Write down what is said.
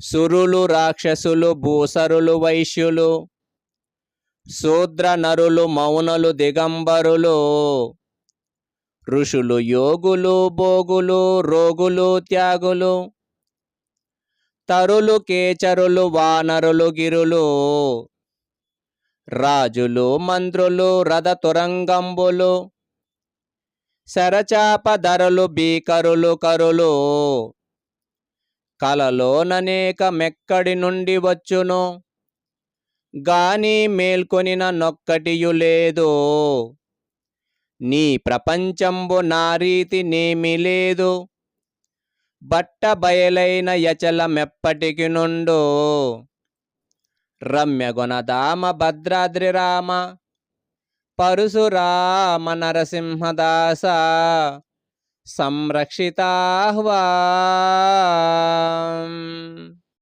సురులు రాక్షసులు భూసరులు వైశ్యులు శూద్ర నరులు మౌనలు దిగంబరులు ఋషులు యోగులు భోగులు రోగులు త్యాగులు తరులు కేచరులు వానరులు గిరులు రాజులు మంత్రులు రథ తురంగంబులు శరచాప బీకరులు భీకరులు కరులు కలలోననేక మెక్కడి నుండి వచ్చును. గాని మేల్కొనిన నొక్కటియు లేదు. నీ ప్రపంచంబు నా రీతి నేమి లేదు. బట్ట బయలైన యచల మెప్పటికి నుండు రమ్యగుణదామ భద్రాద్రి రామ. పరశురామ నరసింహదాస. సంరక్షితాహ్వా.